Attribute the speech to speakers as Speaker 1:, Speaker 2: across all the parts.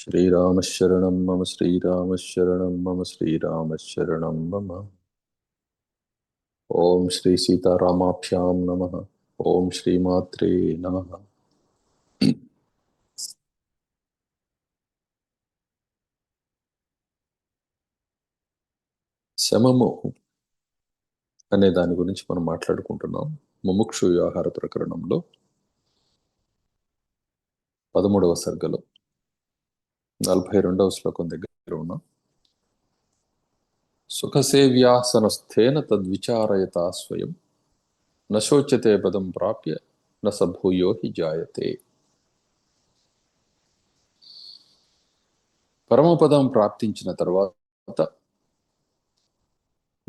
Speaker 1: శ్రీరామ శరణం మమ శ్రీరామశరణం మమ శ్రీరామశరణం మమ. ఓం శ్రీ సీతారామాభ్యాం నమ. ఓం శ్రీమాత్రే నమ. శమము అనే దాని గురించి మనం మాట్లాడుకుంటున్నాం. ముముక్షు వ్యవహార ప్రకరణంలో పదమూడవ సర్గలో. నలభై రెండవ శ్లోకం దగ్గర ఉన్నాం. సుఖసేవ్యాసనస్థేన తద్విచారయత స్వయం. నశోచ్యతే పదం ప్రాప్య న హి జాయతే. పరమపదం ప్రాప్తించిన తర్వాత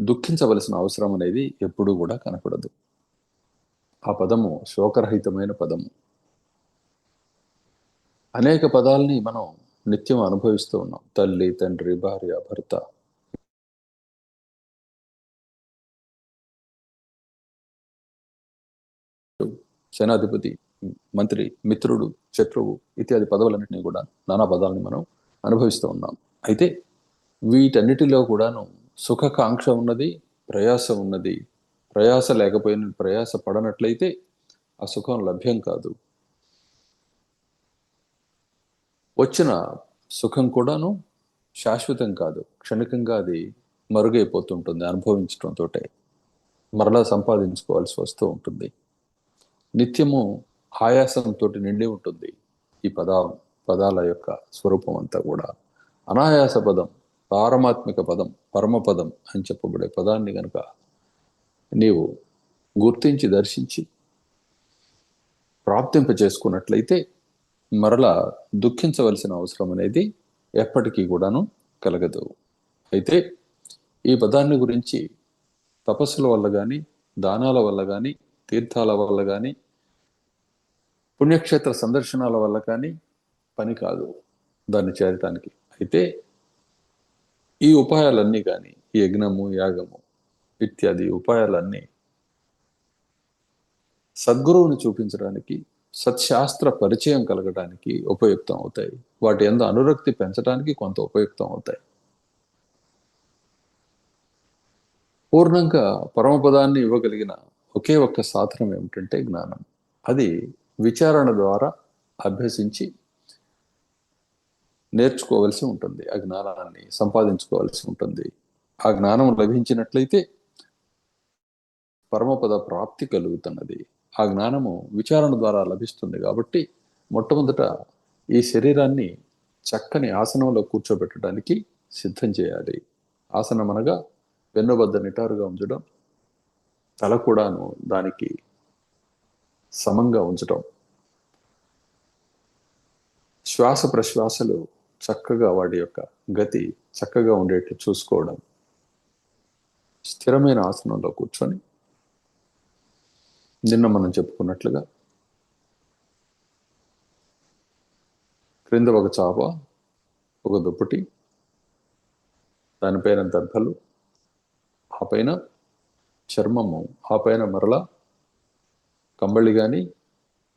Speaker 1: దుఃఖించవలసిన అవసరం అనేది ఎప్పుడూ కూడా కనపడదు. ఆ పదము శోకరహితమైన పదము. అనేక పదాల్ని మనం నిత్యం అనుభవిస్తూ ఉన్నాం. తల్లి తండ్రి భార్య భర్త. సేనాధిపతి మంత్రి మిత్రుడు శత్రువు ఇత్యాది పదవులన్నింటినీ కూడా నానా పదాలని మనం అనుభవిస్తూ ఉన్నాం. అయితే వీటన్నిటిలో కూడాను సుఖకాంక్ష ఉన్నది ప్రయాస ఉన్నది. ప్రయాస లేకపోయిన ప్రయాస పడనట్లయితే ఆ సుఖం లభ్యం కాదు. వచ్చిన సుఖం కూడాను శాశ్వతం కాదు. క్షణికంగా అది మరుగైపోతుంటుంది అనుభవించడంతో మరలా సంపాదించుకోవాల్సి వస్తూ ఉంటుంది. నిత్యము ఆయాసంతో నిండి ఉంటుంది ఈ పదా పదాల యొక్క స్వరూపం అంతా కూడా. అనాయాస పదం పారమాత్మిక పదం పరమపదం అని చెప్పబడే పదాన్ని కనుక నీవు గుర్తించి దర్శించి ప్రాప్తింప చేసుకున్నట్లయితే మరలా దుఃఖించవలసిన అవసరం అనేది ఎప్పటికీ కూడాను కలగదు. అయితే ఈ పదాన్ని గురించి తపస్సుల వల్ల కానీ దానాల వల్ల కానీ తీర్థాల వల్ల కానీ పుణ్యక్షేత్ర సందర్శనాల వల్ల కానీ పని కాదు దాన్ని చేరటానికి. అయితే ఈ ఉపాయాలన్నీ కానీ ఈ యజ్ఞము యాగము ఇత్యాది ఉపాయాలన్నీ సద్గురువుని చూపించడానికి సత్శాస్త్ర పరిచయం కలగడానికి ఉపయుక్తం అవుతాయి. వాటి ఎందు అనురక్తి పెంచడానికి కొంత ఉపయుక్తం అవుతాయి. పూర్ణంగా పరమపదాన్ని ఇవ్వగలిగిన ఒకే ఒక్క సాధనం ఏమిటంటే జ్ఞానం. అది విచారణ ద్వారా అభ్యసించి నేర్చుకోవలసి ఉంటుంది. ఆ జ్ఞానాన్ని సంపాదించుకోవాల్సి ఉంటుంది. ఆ జ్ఞానం లభించినట్లయితే పరమపద ప్రాప్తి కలుగుతున్నది. ఆ జ్ఞానము విచారణ ద్వారా లభిస్తుంది కాబట్టి మొట్టమొదట ఈ శరీరాన్ని చక్కని ఆసనంలో కూర్చోబెట్టడానికి సిద్ధం చేయాలి. ఆసనం అనగా వెన్నుబద్ద నిటారుగా ఉంచడం తల కూడాను దానికి సమంగా ఉంచటం శ్వాస ప్రశ్వాసలు చక్కగా వాడి యొక్క గతి చక్కగా ఉండేట్లు చూసుకోవడం. స్థిరమైన ఆసనంలో కూర్చొని నిన్న మనం చెప్పుకున్నట్లుగా. క్రింద ఒక చాప ఒక దుప్పటి దానిపైన దర్భలు ఆ పైన చర్మము ఆ పైన మరలా కంబళి కానీ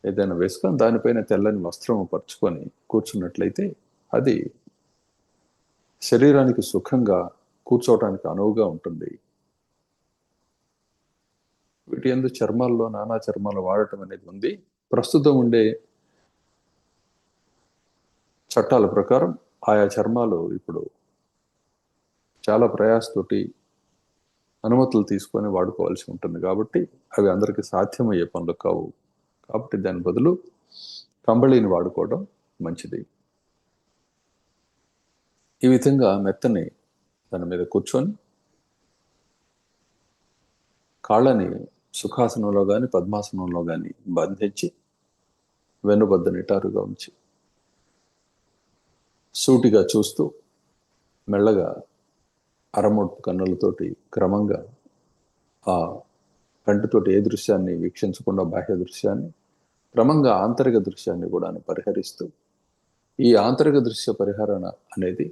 Speaker 1: ఏదైనా వేసుకొని దానిపైన తెల్లని వస్త్రం పరుచుకొని కూర్చున్నట్లయితే అది శరీరానికి సుఖంగా కూర్చోవటానికి అనువుగా ఉంటుంది. వీటి ఎందు చర్మాల్లో నానా చర్మాలు వాడటం అనేది ఉంది. ప్రస్తుతం ఉండే చట్టాల ప్రకారం ఆయా చర్మాలు ఇప్పుడు చాలా ప్రయాసతోటి అనుమతులు తీసుకొని వాడుకోవాల్సి ఉంటుంది కాబట్టి అవి అందరికీ సాధ్యమయ్యే పనులు కావు. కాబట్టి దాని బదులు కంబళిని వాడుకోవడం మంచిది. ఈ విధంగా మెత్తని దాని మీద కూర్చొని కాళ్ళని సుఖాసనంలో కానీ పద్మాసనంలో కానీ బంధించి వెన్నుబద్ద నిటారుగా ఉంచి సూటిగా చూస్తూ మెల్లగా అరమొట్టు కన్నులతోటి క్రమంగా ఆ కంటితోటి ఏ దృశ్యాన్ని వీక్షించకుండా బాహ్య దృశ్యాన్ని క్రమంగా ఆంతరిక దృశ్యాన్ని కూడా పరిహరిస్తూ ఈ ఆంతరిక దృశ్య పరిహరణ అనేది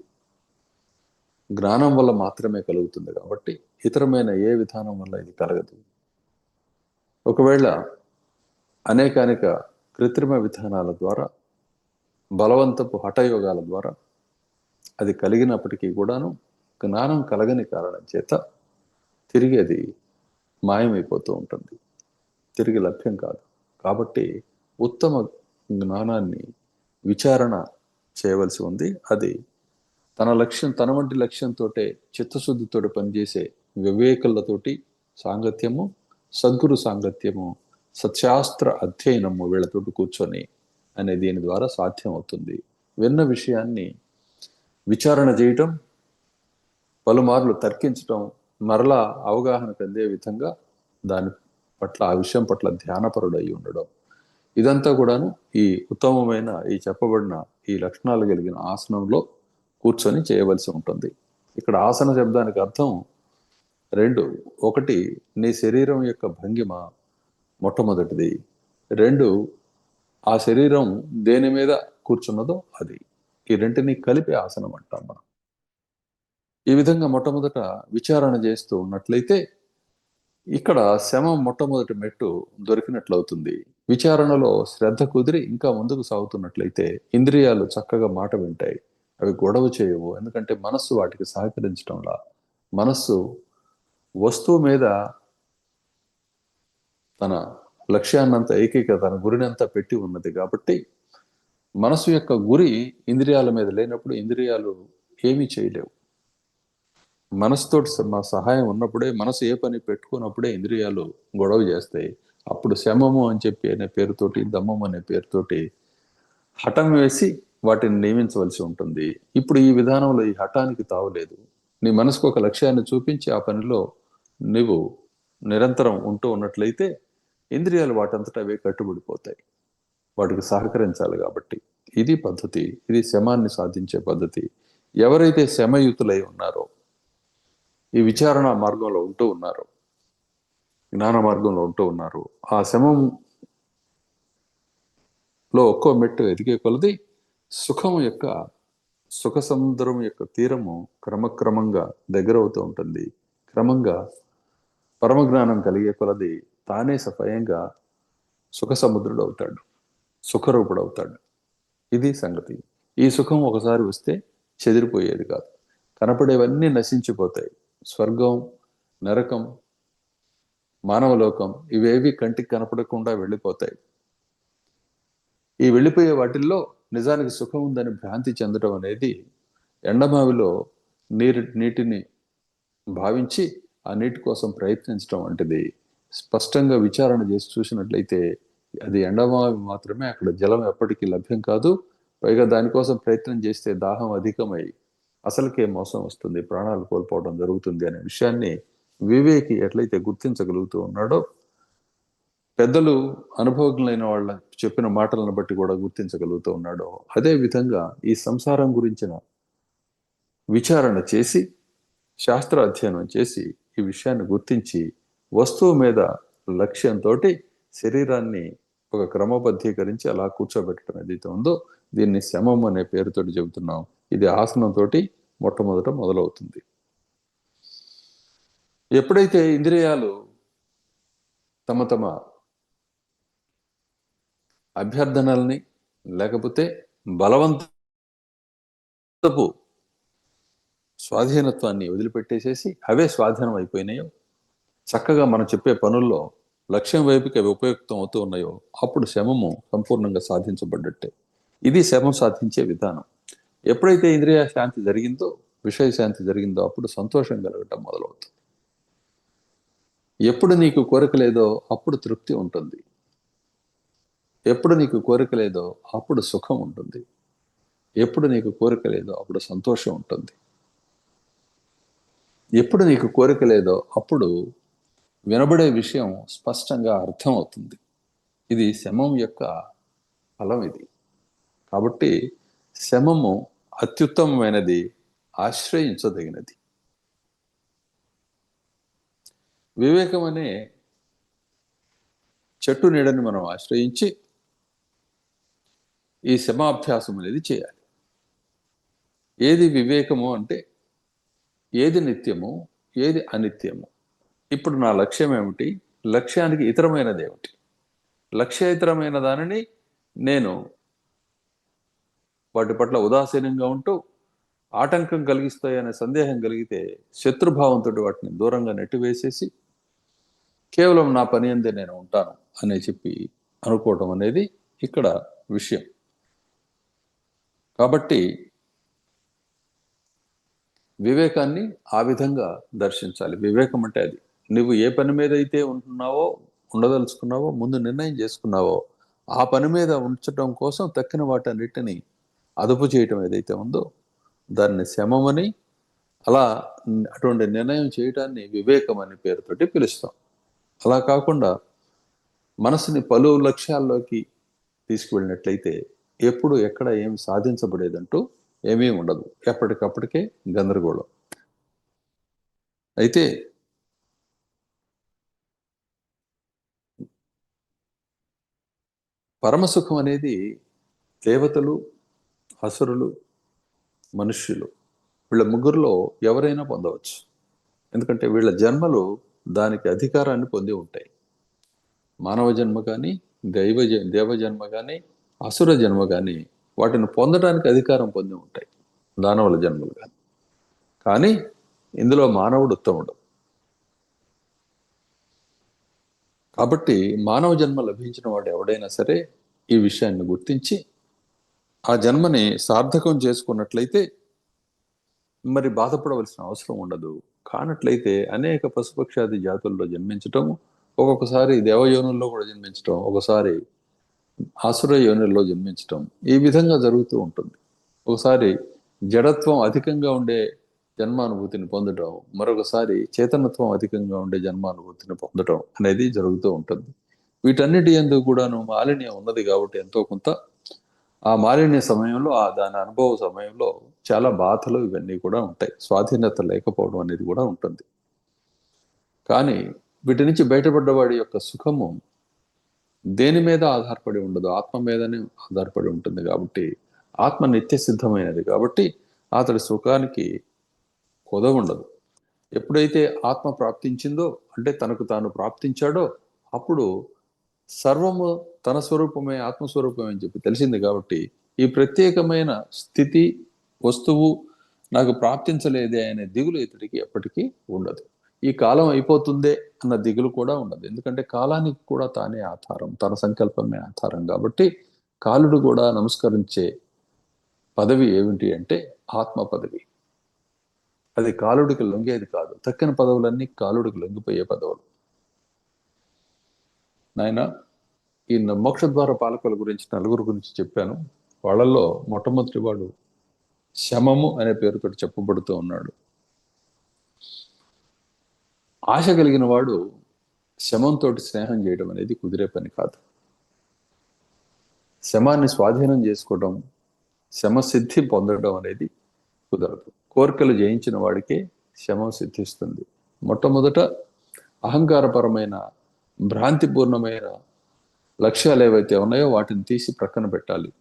Speaker 1: జ్ఞానం వల్ల మాత్రమే కలుగుతుంది కాబట్టి ఇతరమైన ఏ విధానం వల్ల ఇది కలగదు. ఒకవేళ అనేకానేక కృత్రిమ విధానాల ద్వారా బలవంతపు హఠయోగాల ద్వారా అది కలిగినప్పటికీ కూడాను జ్ఞానం కలగని కారణం చేత తిరిగి అది మాయమైపోతూ ఉంటుంది. తిరిగి లభ్యం కాదు. కాబట్టి ఉత్తమ జ్ఞానాన్ని విచారణ చేయవలసి ఉంది. అది తన లక్ష్యం తన వంటి లక్ష్యంతో చిత్తశుద్ధితో పనిచేసే వివేకులతోటి సాంగత్యము సద్గురు సాంగత్యము సత్యాస్త్ర అధ్యయనము వీళ్ళతోటి కూర్చొని అనే దీని ద్వారా సాధ్యం అవుతుంది విన్న విషయాన్ని విచారణ చేయటం పలుమార్లు తర్కించటం మరలా అవగాహన కందే విధంగా దాని పట్ల ఆ విషయం పట్ల ధ్యానపరుడై ఉండడం. ఇదంతా కూడాను ఈ ఉత్తమమైన ఈ చెప్పబడిన ఈ లక్షణాలు కలిగిన ఆసనంలో కూర్చొని చేయవలసి ఉంటుంది. ఇక్కడ ఆసన శబ్దానికి అర్థం రెండు ఒకటి నీ శరీరం యొక్క భంగిమ మొట్టమొదటిది. రెండు ఆ శరీరం దేని మీద కూర్చున్నదో అది. ఈ రెంటిని కలిపి ఆసనం అంటాం మనం. ఈ విధంగా మొట్టమొదట విచారణ చేస్తూ ఉన్నట్లయితే ఇక్కడ శమ మొట్టమొదటి మెట్టు దొరికినట్లవుతుంది. విచారణలో శ్రద్ధ కుదిరి ఇంకా ముందుకు సాగుతున్నట్లయితే ఇంద్రియాలు చక్కగా మాట వింటాయి. అవి గొడవ చేయవు. ఎందుకంటే మనస్సు వాటికి సహకరించడంలా మనస్సు వస్తువు మీద తన లక్ష్యాన్నంతా ఏకైక తన గురినంతా పెట్టి ఉన్నది కాబట్టి మనసు యొక్క గురి ఇంద్రియాల మీద లేనప్పుడు ఇంద్రియాలు ఏమీ చేయలేవు. మనసుతో మా సహాయం ఉన్నప్పుడే మనసు ఏ పని పెట్టుకున్నప్పుడే ఇంద్రియాలు గొడవ చేస్తాయి. అప్పుడు శమము అని చెప్పి అనే పేరుతోటి దమ్మం అనే పేరుతోటి హఠం వేసి వాటిని నియమించవలసి ఉంటుంది. ఇప్పుడు ఈ విధానంలో ఈ హఠానికి తావులేదు. నీ మనసుకు ఒక లక్ష్యాన్ని చూపించి ఆ పనిలో నువ్వు నిరంతరం ఉంటూ ఉన్నట్లయితే ఇంద్రియాలు వాటంతటా అవే కట్టుబడిపోతాయి. వాటికి సహకరించాలి కాబట్టి. ఇది పద్ధతి. ఇది శమాన్ని సాధించే పద్ధతి. ఎవరైతే శమయుతులై ఉన్నారో ఈ విచారణ మార్గంలో ఉంటూ ఉన్నారో జ్ఞాన మార్గంలో ఉంటూ ఉన్నారు ఆ శమం లో ఒక్కో మెట్టు ఎదిగే కొలది సుఖం యొక్క సుఖ సముద్రం యొక్క తీరము క్రమక్రమంగా దగ్గరవుతూ ఉంటుంది. క్రమంగా పరమజ్ఞానం కలిగే కొలది తానే సఫయంగా సుఖ సముద్రుడు అవుతాడు సుఖరూపుడు అవుతాడు ఇది సంగతి. ఈ సుఖం ఒకసారి వస్తే చెదిరిపోయేది కాదు. కనపడేవన్నీ నశించిపోతాయి. స్వర్గం నరకం మానవలోకం ఇవేవి కంటికి కనపడకుండా వెళ్ళిపోతాయి. ఈ వెళ్ళిపోయే వాటిల్లో నిజానికి సుఖం ఉందని భ్రాంతి చెందడం అనేది ఎండమావిలో నీరు నీటిని భావించి ఆ నీటి కోసం ప్రయత్నించడం వంటిది. స్పష్టంగా విచారణ చేసి చూసినట్లయితే అది ఎండమావి మాత్రమే అక్కడ జలం ఎప్పటికీ లభ్యం కాదు. పైగా దానికోసం ప్రయత్నం చేస్తే దాహం అధికమై అసలుకే మోసం వస్తుంది ప్రాణాలు కోల్పోవడం జరుగుతుంది అనే విషయాన్ని వివేకి ఎట్లయితే గుర్తించగలుగుతూ ఉన్నాడో పెద్దలు అనుభవజ్ఞులైన వాళ్ళ చెప్పిన మాటలను బట్టి కూడా గుర్తించగలుగుతూ ఉన్నాడో అదే విధంగా ఈ సంసారం గురించిన విచారణ చేసి శాస్త్ర అధ్యయనం చేసి ఈ విషయాన్ని గుర్తించి వస్తువు మీద లక్ష్యంతో శరీరాన్ని ఒక క్రమబద్ధీకరించి అలా కూర్చోబెట్టడం ఏదైతే ఉందో దీన్ని శమం అనే పేరుతోటి చెబుతున్నాం. ఇది ఆసనంతో మొట్టమొదట మొదలవుతుంది. ఎప్పుడైతే ఇంద్రియాలు తమ తమ అభ్యర్థనల్ని లేకపోతే బలవంతపు స్వాధీనత్వాన్ని వదిలిపెట్టేసేసి అవే స్వాధీనం అయిపోయినాయో చక్కగా మనం చెప్పే పనుల్లో లక్ష్యం వైపుకి అవి ఉపయుక్తం అవుతూ ఉన్నాయో అప్పుడు శమము సంపూర్ణంగా సాధించబడ్డట్టే. ఇది శమం సాధించే విధానం. ఎప్పుడైతే ఇంద్రియ శాంతి జరిగిందో విషయ శాంతి జరిగిందో అప్పుడు సంతోషం కలగటం మొదలవుతుంది. ఎప్పుడు నీకు కోరిక లేదో అప్పుడు తృప్తి ఉంటుంది. ఎప్పుడు నీకు కోరిక లేదో అప్పుడు సుఖం ఉంటుంది. ఎప్పుడు నీకు కోరిక లేదో అప్పుడు సంతోషం ఉంటుంది. ఎప్పుడు నీకు కోరిక లేదో అప్పుడు వినబడే విషయం స్పష్టంగా అర్థం అవుతుంది ఇది శమం యొక్క ఫలం ఇది. కాబట్టి శమము అత్యుత్తమమైనది ఆశ్రయించదగినది. వివేకం అనే చెట్టు నీడని మనం ఆశ్రయించి ఈ శమాభ్యాసం అనేది చేయాలి. ఏది వివేకము అంటే ఏది నిత్యము ఏది అనిత్యము? ఇప్పుడు నా లక్ష్యం ఏమిటి లక్ష్యానికి ఇతరమైనది ఏమిటి? లక్ష్యేతరమైన దానిని నేను వాటి పట్ల ఉదాసీనంగా ఉంటూ ఆటంకం కలిగిస్తాయనే సందేహం కలిగితే శత్రుభావంతో వాటిని దూరంగా నెట్టివేసేసి కేవలం నా పని అందే నేను ఉంటాను అనే చెప్పి అనుకోవటం అనేది ఇక్కడ విషయం. కాబట్టి వివేకాన్ని ఆ విధంగా దర్శించాలి. వివేకం అంటే అది. నువ్వు ఏ పని మీద అయితే ఉంటున్నావో ఉండదలుచుకున్నావో ముందు నిర్ణయం చేసుకున్నావో ఆ పని మీద ఉంచడం కోసం తక్కిన వాటన్నిటిని అదుపు చేయటం ఏదైతే ఉందో దాన్ని శమమని అలా అటువంటి నిర్ణయం చేయటాన్ని వివేకం అనే పేరుతోటి పిలుస్తాం. అలా కాకుండా మనసుని పలు లక్ష్యాల్లోకి తీసుకువెళ్ళినట్లయితే ఎప్పుడు ఎక్కడ ఏం సాధించబడేదంటూ ఏమీ ఉండదు. ఎప్పటికప్పటికే గందరగోళం. అయితే పరమసుఖం అనేది దేవతలు అసురులు మనుష్యులు వీళ్ళ ముగ్గురులో ఎవరైనా పొందవచ్చు. ఎందుకంటే వీళ్ళ జన్మలు దానికి అధికారాన్ని పొంది ఉంటాయి. మానవ జన్మ కానీ దైవ దేవ జన్మ కానీ అసుర జన్మ కానీ వాటిని పొందడానికి అధికారం పొంది ఉంటాయి. దానవుల జన్మలు కానీ కానీ ఇందులో మానవుడు ఉత్తముడు. కాబట్టి మానవ జన్మ లభించిన వాడు ఎవడైనా సరే ఈ విషయాన్ని గుర్తించి ఆ జన్మని సార్థకం చేసుకున్నట్లయితే మరి బాధపడవలసిన అవసరం ఉండదు. కానట్లయితే అనేక పశుపక్షాది జాతుల్లో జన్మించటం ఒక్కొక్కసారి దేవయోనుల్లో కూడా జన్మించటం ఒకసారి ఆసుర యోనిల్లో జన్మించటం ఈ విధంగా జరుగుతూ ఉంటుంది. ఒకసారి జడత్వం అధికంగా ఉండే జన్మానుభూతిని పొందడం మరొకసారి చేతనత్వం అధికంగా ఉండే జన్మానుభూతిని పొందడం అనేది జరుగుతూ ఉంటుంది. వీటన్నిటి ఎందుకు కూడాను మాలిన్యం ఉన్నది కాబట్టి ఎంతో కొంత ఆ మాలిన్య సమయంలో ఆ దాని అనుభవ సమయంలో చాలా బాధలు ఇవన్నీ కూడా ఉంటాయి. స్వాధీనత లేకపోవడం అనేది కూడా ఉంటుంది. కానీ వీటి నుంచి బయటపడ్డవాడి యొక్క సుఖము దేని మీద ఆధారపడి ఉండదు? ఆత్మ మీదనే ఆధారపడి ఉంటుంది కాబట్టి ఆత్మ నిత్య సిద్ధమైనది కాబట్టి అతడి సుఖానికి ఉండదు. ఎప్పుడైతే ఆత్మ ప్రాప్తించిందో అంటే తనకు తాను ప్రాప్తించాడో అప్పుడు సర్వము తన స్వరూపమే ఆత్మస్వరూపమే అని చెప్పి తెలిసింది కాబట్టి ఈ ప్రత్యేకమైన స్థితి వస్తువు నాకు ప్రాప్తించలేదే అనే దిగులు ఇతడికి ఎప్పటికీ ఉండదు. ఈ కాలం అయిపోతుందే అన్న దిగులు కూడా ఉండదు. ఎందుకంటే కాలానికి కూడా తానే ఆధారం తన సంకల్పమే ఆధారం. కాబట్టి కాలుడు కూడా నమస్కరించే పదవి ఏమిటి అంటే ఆత్మ పదవి. అది కాలుడికి లొంగేది కాదు. తక్కిన పదవులన్నీ కాలుడికి లొంగిపోయే పదవులు. నాయన ఈ మోక్ష ద్వార పాలకుల గురించి నలుగురు గురించి చెప్పాను. వాళ్ళల్లో మొట్టమొదటి వాడు శమము అనే పేరుతో చెప్పబడుతూ ఉన్నాడు. ఆశ కలిగిన వాడు శమంతో స్నేహం చేయడం అనేది కుదిరే పని కాదు. శమాన్ని స్వాధీనం చేసుకోవడం శమ సిద్ధి పొందడం అనేది కుదరదు. కోరికలు జయించిన వాడికే శమం సిద్ధిస్తుంది. మొట్టమొదట అహంకారపరమైన భ్రాంతిపూర్ణమైన లక్ష్యాలు ఏవైతే ఉన్నాయో వాటిని తీసి ప్రక్కన పెట్టాలి.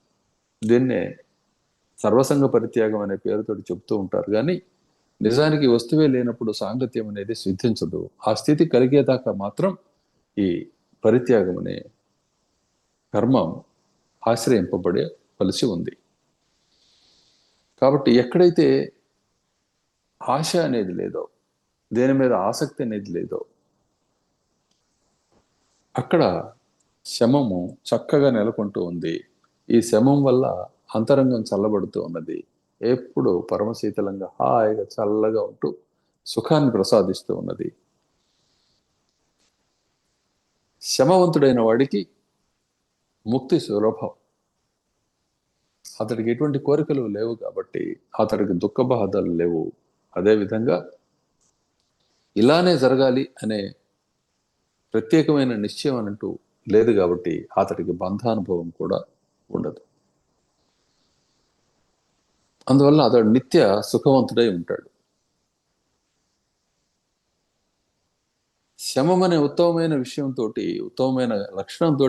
Speaker 1: దీన్నే సర్వసంగ పరిత్యాగం అనే పేరుతో చెప్తూ ఉంటారు. కానీ నిజానికి వస్తువే లేనప్పుడు సాంగత్యం అనేది సిద్ధించదు. ఆ స్థితి కలిగేదాకా మాత్రం ఈ పరిత్యాగం అనే కర్మం ఆశ్రయింపబడే వలసి ఉంది. కాబట్టి ఎక్కడైతే ఆశ అనేది లేదో దేని మీద ఆసక్తి అనేది లేదో అక్కడ శమము చక్కగా నెలకొంటూ ఉంది. ఈ శమం వల్ల అంతరంగం చల్లబడుతూ ఉన్నది. ఎప్పుడు పరమశీతలంగా హాయిగా చల్లగా ఉంటూ సుఖాన్ని ప్రసాదిస్తూ ఉన్నది. శమవంతుడైన వాడికి ముక్తి సులభం. అతడికి ఎటువంటి కోరికలు లేవు కాబట్టి అతడికి దుఃఖ బాధలు లేవు. అదేవిధంగా ఇలానే జరగాలి అనే ప్రత్యేకమైన నిశ్చయం అంటూ లేదు కాబట్టి అతడికి బంధానుభవం కూడా ఉండదు. అందువల్ల అతడు నిత్య సుఖవంతుడై ఉంటాడు. శమం అనే ఉత్తమమైన విషయంతో ఉత్తమమైన లక్షణంతో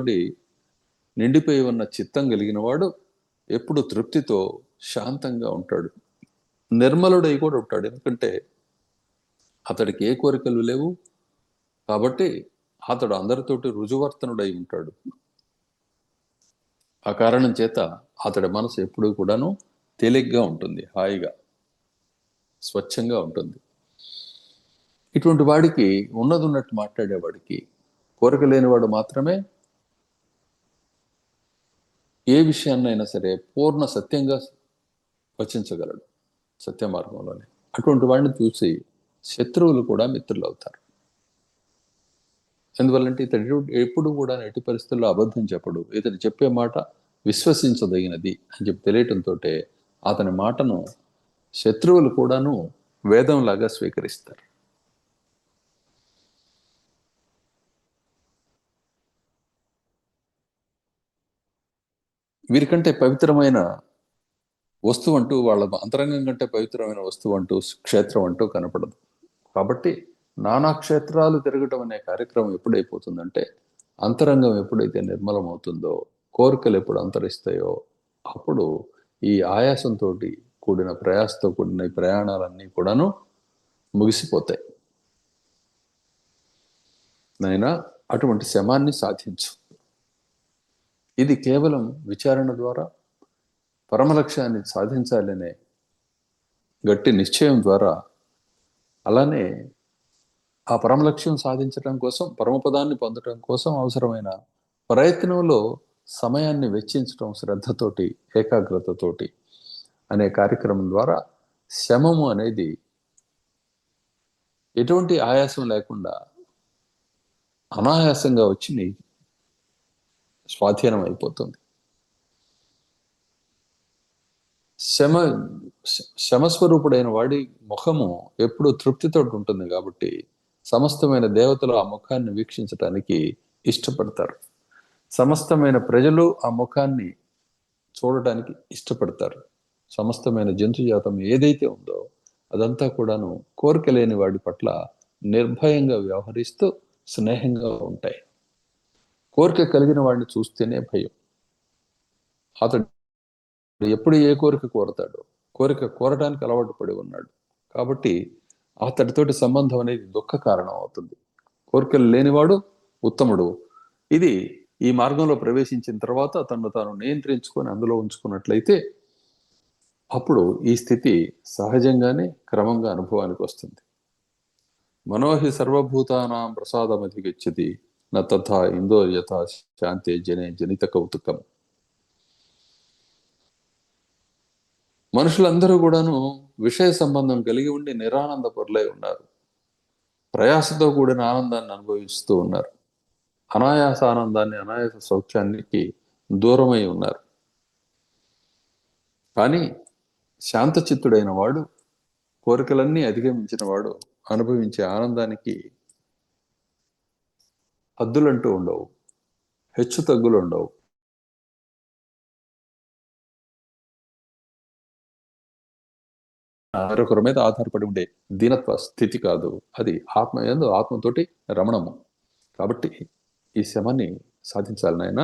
Speaker 1: నిండిపోయి ఉన్న చిత్తం కలిగిన వాడు ఎప్పుడు తృప్తితో శాంతంగా ఉంటాడు. నిర్మలుడై కూడా ఉంటాడు. ఎందుకంటే అతడికి ఏ కోరికలు లేవు. కాబట్టి అతడు అందరితోటి రుజువర్తనుడై ఉంటాడు. ఆ కారణం చేత అతడి మనసు ఎప్పుడూ కూడాను తేలిగ్గా ఉంటుంది హాయిగా స్వచ్ఛంగా ఉంటుంది. ఇటువంటి వాడికి ఉన్నది ఉన్నట్టు మాట్లాడేవాడికి కోరిక లేనివాడు మాత్రమే ఏ విషయాన్నైనా సరే పూర్ణ సత్యంగా వచించగలడు సత్య మార్గంలోనే. అటువంటి వాడిని చూసి శత్రువులు కూడా మిత్రులు అవుతారు ఎందువల్లంటే ఇతడు ఎప్పుడు కూడా ఎట్టి పరిస్థితుల్లో అబద్ధం చెప్పడు. ఇతడు చెప్పే మాట విశ్వసించదగినది అని చెప్పి తెలియటంతో అతని మాటను శత్రువులు కూడాను వేదంలాగా స్వీకరిస్తారు. వీరికంటే పవిత్రమైన వస్తువు అంటూ వాళ్ళ అంతరంగం కంటే పవిత్రమైన వస్తువు అంటూ క్షేత్రం అంటూ కనపడదు. కాబట్టి నానా క్షేత్రాలు తిరగటం అనే కార్యక్రమం ఎప్పుడైపోతుందంటే అంతరంగం ఎప్పుడైతే నిర్మలం అవుతుందో కోరికలు ఎప్పుడు అంతరిస్తాయో అప్పుడు ఈ ఆయాసంతో కూడిన ప్రయాసతో కూడిన ఈ ప్రయాణాలన్నీ కూడాను ముగిసిపోతాయి. నైనా అటువంటి శమాన్ని సాధించు. ఇది కేవలం విచారణ ద్వారా పరమ లక్ష్యాన్ని సాధించాలనే గట్టి నిశ్చయం ద్వారా అలానే ఆ పరమలక్ష్యం సాధించడం కోసం పరమపదాన్ని పొందడం కోసం అవసరమైన ప్రయత్నంలో సమయాన్ని వెచ్చించడం శ్రద్ధతోటి ఏకాగ్రతతోటి అనే కార్యక్రమం ద్వారా శమము అనేది ఎటువంటి ఆయాసం లేకుండా అనాయాసంగా వచ్చి నీ స్వాధీనం అయిపోతుంది. శమ శమస్వరూపుడైన వాడి ముఖము ఎప్పుడూ తృప్తితో ఉంటుంది కాబట్టి సమస్తమైన దేవతలు ఆ ముఖాన్ని వీక్షించటానికి ఇష్టపడతారు. సమస్తమైన ప్రజలు ఆ ముఖాన్ని చూడటానికి ఇష్టపడతారు. సమస్తమైన జంతుజాతం ఏదైతే ఉందో అదంతా కూడాను కోరిక లేని వాడి పట్ల నిర్భయంగా వ్యవహరిస్తూ స్నేహంగా ఉంటాయి. కోరిక కలిగిన వాడిని చూస్తేనే భయం. అతడు ఎప్పుడు ఏ కోరిక కోరతాడో కోరిక కోరటానికి అలవాటు పడి ఉన్నాడు. కాబట్టి అతడితోటి సంబంధం అనేది దుఃఖ కారణం అవుతుంది. కోరికలు లేనివాడు ఉత్తముడు. ఇది ఈ మార్గంలో ప్రవేశించిన తర్వాత తను తాను నియంత్రించుకొని అందులో ఉంచుకున్నట్లయితే అప్పుడు ఈ స్థితి సహజంగానే క్రమంగా అనుభవానికి వస్తుంది. మనోహి సర్వభూతానాం ప్రసాదమధిగచ్చతి నా తథా ఇందో యథా శాంతే జనే జనిత కౌతుకం. మనుషులందరూ కూడాను విషయ సంబంధం కలిగి ఉండి నిరానంద పొరలై ఉన్నారు. ప్రయాసతో కూడిన ఆనందాన్ని అనుభవిస్తూ ఉన్నారు. అనాయాస ఆనందాన్ని అనాయాస సౌఖ్యానికి దూరమై ఉన్నారు. కానీ శాంతచిత్తుడైన వాడు కోరికలన్నీ అధిగమించిన వాడు అనుభవించే ఆనందానికి హద్దులంటూ ఉండవు హెచ్చు తగ్గులు ఉండవు. మరొకరి మీద ఆధారపడి ఉండే దీనత్వ స్థితి కాదు అది ఆత్మ ఎందు ఆత్మతోటి రమణము. కాబట్టి ఈ శమాన్ని సాధించాలి నాయన.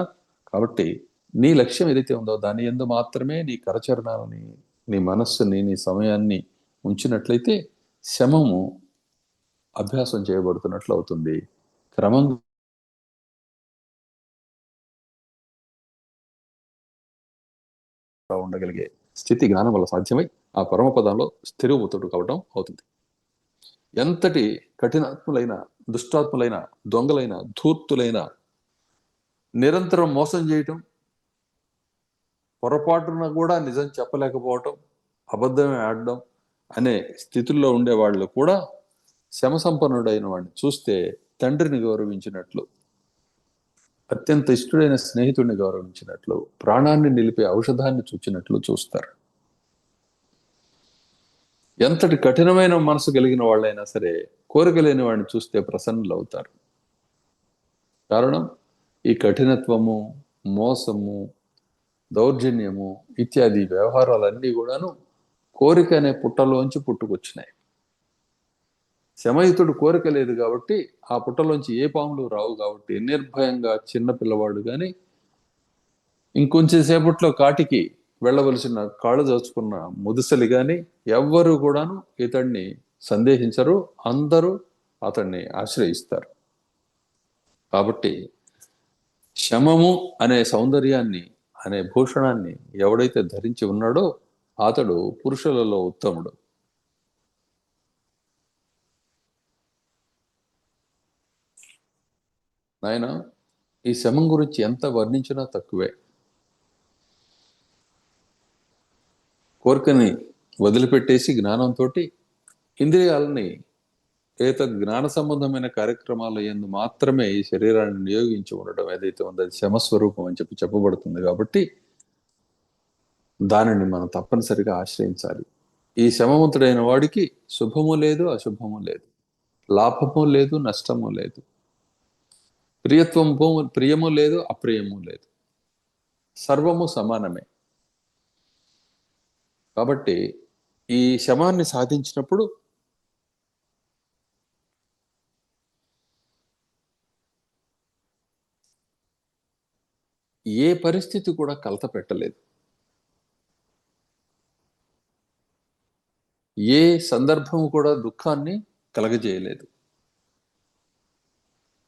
Speaker 1: కాబట్టి నీ లక్ష్యం ఏదైతే ఉందో దాని ఎందు మాత్రమే నీ కరచరణాలని నీ మనస్సుని నీ సమయాన్ని ఉంచినట్లయితే శమము అభ్యాసం చేయబడుతున్నట్లు అవుతుంది. క్రమంగా ఉండగలిగే స్థితి జ్ఞానం వల్ల సాధ్యమై ఆ పరమపదంలో స్థిరభూతుడు కావడం అవుతుంది. ఎంతటి కఠినాత్ములైన దుష్టాత్ములైన దొంగలైన ధూర్తులైన నిరంతరం మోసం చేయటం పొరపాటున కూడా నిజం చెప్పలేకపోవటం అబద్ధమే ఆడడం అనే స్థితుల్లో ఉండే వాళ్ళు కూడా శమసంపన్నుడైన వాడిని చూస్తే తండ్రిని గౌరవించినట్లు అత్యంత ఇష్టడైన స్నేహితుడిని గౌరవించినట్లు ప్రాణాన్ని నిలిపే ఔషధాన్ని చూచినట్లు చూస్తారు. ఎంతటి కఠినమైన మనసు కలిగిన వాళ్ళైనా సరే కోరిక లేని వాడిని చూస్తే ప్రసన్నులు అవుతారు. కారణం? ఈ కఠినత్వము మోసము దౌర్జన్యము ఇత్యాది వ్యవహారాలన్నీ కూడాను కోరిక అనే పుట్టలోంచి పుట్టుకొచ్చినాయి. శమయుతుడు కోరిక లేదు కాబట్టి ఆ పుట్టలోంచి ఏ పాములు రావు కాబట్టి నిర్భయంగా చిన్న పిల్లవాడు కానీ ఇంకొంచెం సేపట్లో కాటికి వెళ్ళవలసిన కాళ్ళు దోచుకున్న ముదుసలి కానీ ఎవ్వరు కూడాను ఇతడిని సందేహించరు అందరూ అతన్ని ఆశ్రయిస్తారు. కాబట్టి శమము అనే సౌందర్యాన్ని అనే భూషణాన్ని ఎవడైతే ధరించి ఉన్నాడో అతడు పురుషులలో ఉత్తముడు. నాయన ఈ శమం గురించి ఎంత వర్ణించినా తక్కువే. కోరికని వదిలిపెట్టేసి జ్ఞానంతో ఇంద్రియాలని ఏతద్ జ్ఞాన సంబంధమైన కార్యక్రమాల ఎందు మాత్రమే ఈ శరీరాన్ని నియోగించి ఉండడం ఏదైతే ఉందో అది శమస్వరూపం అని చెప్పి చెప్పబడుతుంది కాబట్టి దానిని మనం తప్పనిసరిగా ఆశ్రయించాలి. ఈ శమవంతుడైన వాడికి శుభము లేదు అశుభము లేదు. లాభము లేదు నష్టము లేదు. ప్రియత్వం ప్రియము లేదు అప్రియము లేదు. సర్వము సమానమే. కాబట్టి ఈ శమాన్ని సాధించినప్పుడు ఏ పరిస్థితి కూడా కలత పెట్టలేదు. ఏ సందర్భం కూడా దుఃఖాన్ని కలగజేయలేదు.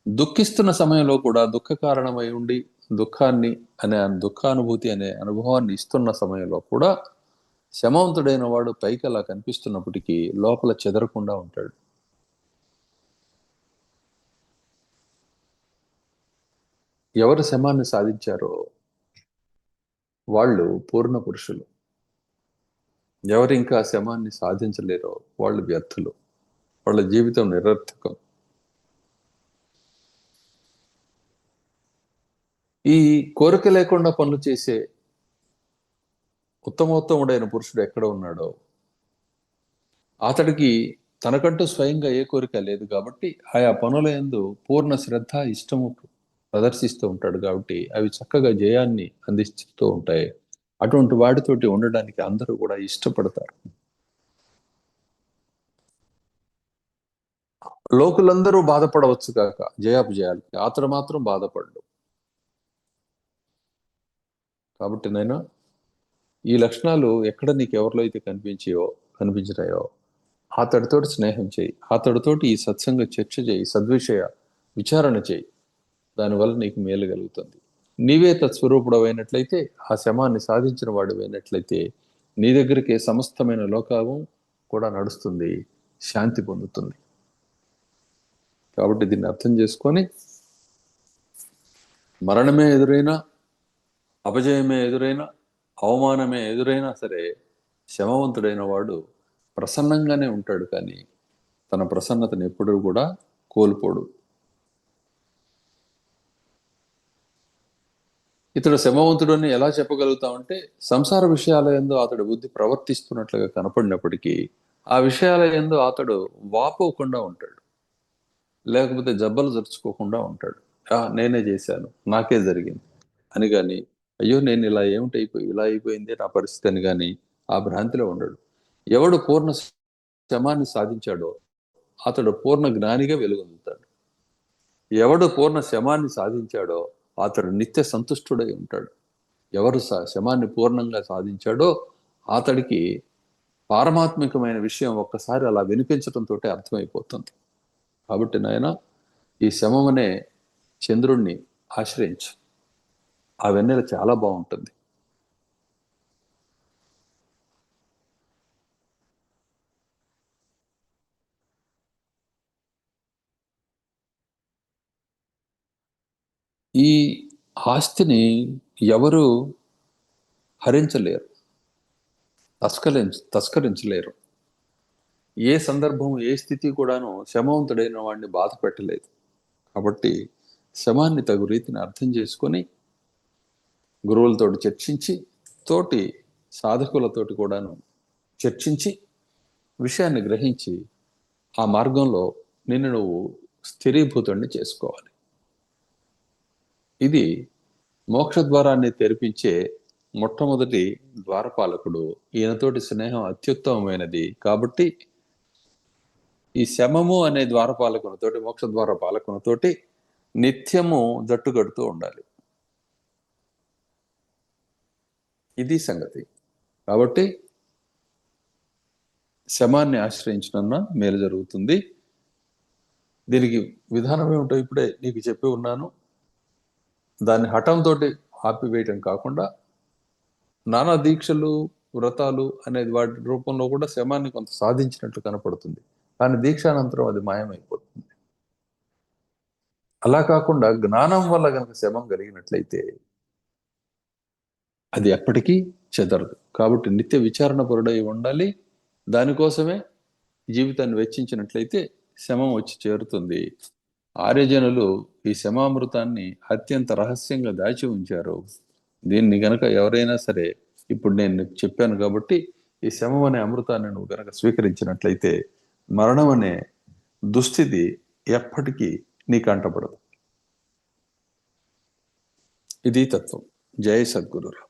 Speaker 1: దుఃఖిస్తున్న సమయంలో కూడా దుఃఖ కారణమై ఉండి దుఃఖాన్ని అనే దుఃఖానుభూతి అనే అనుభవాన్ని ఇస్తున్న సమయంలో కూడా శమవంతుడైన వాడు పైకి అలా కనిపిస్తున్నప్పటికీ లోపల చెదరకుండా ఉంటాడు. ఎవరు శమాన్ని సాధించారో వాళ్ళు పూర్ణ పురుషులు. ఎవరు ఇంకా శమాన్ని సాధించలేరో వాళ్ళు వ్యర్థులు. వాళ్ళ జీవితం నిరర్థకం. ఈ కోరిక లేకుండా పనులు చేసే ఉత్తమోత్తముడైన పురుషుడు ఎక్కడ ఉన్నాడో అతడికి తనకంటూ స్వయంగా ఏ కోరిక లేదు కాబట్టి ఆయా పనుల ఎందు పూర్ణ శ్రద్ధ ఇష్టము ప్రదర్శిస్తూ ఉంటాడు కాబట్టి అవి చక్కగా జయాన్ని అందిస్తూ ఉంటాయి. అటువంటి వాటితోటి ఉండడానికి అందరూ కూడా ఇష్టపడతారు. లోకులందరూ బాధపడవచ్చు కాక జయాపజయాలకి. అతడు మాత్రం బాధపడ్డు. కాబట్టి నైనా ఈ లక్షణాలు ఎక్కడ నీకు ఎవరిలో అయితే కనిపించాయో కనిపించినాయో అతడితోటి స్నేహం చేయి. అతడితోటి ఈ సత్సంగ చర్చ చేయి సద్విషయ విచారణ చేయి. దానివల్ల నీకు మేలు కలుగుతుంది. నీవే తత్స్వరూపుడవైనట్లయితే ఆ శమాన్ని సాధించిన వాడు అయినట్లయితే నీ దగ్గరికి సమస్తమైన లోకావం కూడా నడుస్తుంది శాంతి పొందుతుంది. కాబట్టి దీన్ని అర్థం చేసుకొని మరణమే ఎదురైనా అపజయమే ఎదురైనా అవమానమే ఎదురైనా సరే శమవంతుడైన వాడు ప్రసన్నంగానే ఉంటాడు కానీ తన ప్రసన్నతను ఎప్పుడూ కూడా కోల్పోడు. ఇతడు శమవంతుడని ఎలా చెప్పగలుగుతామంటే సంసార విషయాల ఎందు అతడు బుద్ధి ప్రవర్తిస్తున్నట్లుగా కనపడినప్పటికీ ఆ విషయాల ఎందు అతడు వాపోకుండా ఉంటాడు. లేకపోతే జబ్బలు జరుచుకోకుండా ఉంటాడు. నేనే చేశాను నాకే జరిగింది అని కానీ అయ్యో నేను ఇలా ఏమిటి అయిపోయి ఇలా అయిపోయింది నా పరిస్థితి అని కానీ ఆ భ్రాంతిలో ఉండడు. ఎవడు పూర్ణ శమాన్ని సాధించాడో అతడు పూర్ణ జ్ఞానిగా వెలుగొందుతాడు. ఎవడు పూర్ణ శమాన్ని సాధించాడో అతడు నిత్య సంతుష్టుడై ఉంటాడు. ఎవరు శమాన్ని పూర్ణంగా సాధించాడో అతడికి పారమాత్మికమైన విషయం ఒక్కసారి అలా వినిపించడంతో అర్థమైపోతుంది. కాబట్టి నాయన ఈ శమమనే చంద్రుణ్ణి ఆశ్రయించు. ఆ వెన్నెల చాలా బాగుంటుంది. ఈ ఆస్తిని ఎవరు హరించలేరు. తస్కరించ తస్కరించలేరు. ఏ సందర్భం ఏ స్థితి కూడాను శమవంతుడైన వాడిని బాధ పెట్టలేదు. కాబట్టి శమాన్ని తగు రీతిని అర్థం చేసుకొని గురువులతో చర్చించి తోటి సాధకులతోటి కూడాను చర్చించి విషయాన్ని గ్రహించి ఆ మార్గంలో నిన్ను నువ్వు స్థిరీభూతుడిని చేసుకోవాలి. ఇది మోక్ష ద్వారాన్ని తెరిపించే మొట్టమొదటి ద్వారపాలకుడు ఈయనతోటి స్నేహం అత్యుత్తమమైనది. కాబట్టి ఈ శమము అనే ద్వారపాలకునితోటి మోక్ష ద్వార పాలకునితోటి నిత్యము జట్టు కడుతూ ఉండాలి. ఇది సంగతి. కాబట్టి శమాన్ని ఆశ్రయించిన మేలు జరుగుతుంది. దీనికి విధానం ఏమిటో ఇప్పుడే నీకు చెప్పి ఉన్నాను. దాన్ని హఠంతో ఆపివేయటం కాకుండా నానా దీక్షలు వ్రతాలు అనేది వాటి రూపంలో కూడా శమాన్ని కొంత సాధించినట్లు కనపడుతుంది. కానీ దీక్షానంతరం అది మాయమైపోతుంది. అలా కాకుండా జ్ఞానం వల్ల కనుక శమం కలిగినట్లయితే అది ఎప్పటికీ చెదరదు. కాబట్టి నిత్య విచారణ పరుడై ఉండాలి. దానికోసమే జీవితాన్ని వెచ్చించినట్లయితే శమం వచ్చి చేరుతుంది. ఆర్యజనులు ఈ శమామృతాన్ని అత్యంత రహస్యంగా దాచి ఉంచారు. దీన్ని గనక ఎవరైనా సరే ఇప్పుడు నేను చెప్పాను కాబట్టి ఈ శమం అనే అమృతాన్ని నువ్వు గనక స్వీకరించినట్లయితే మరణం అనే దుస్థితి ఎప్పటికీ నీకు అంటపడదు ఇది తత్వం. జయ సద్గురు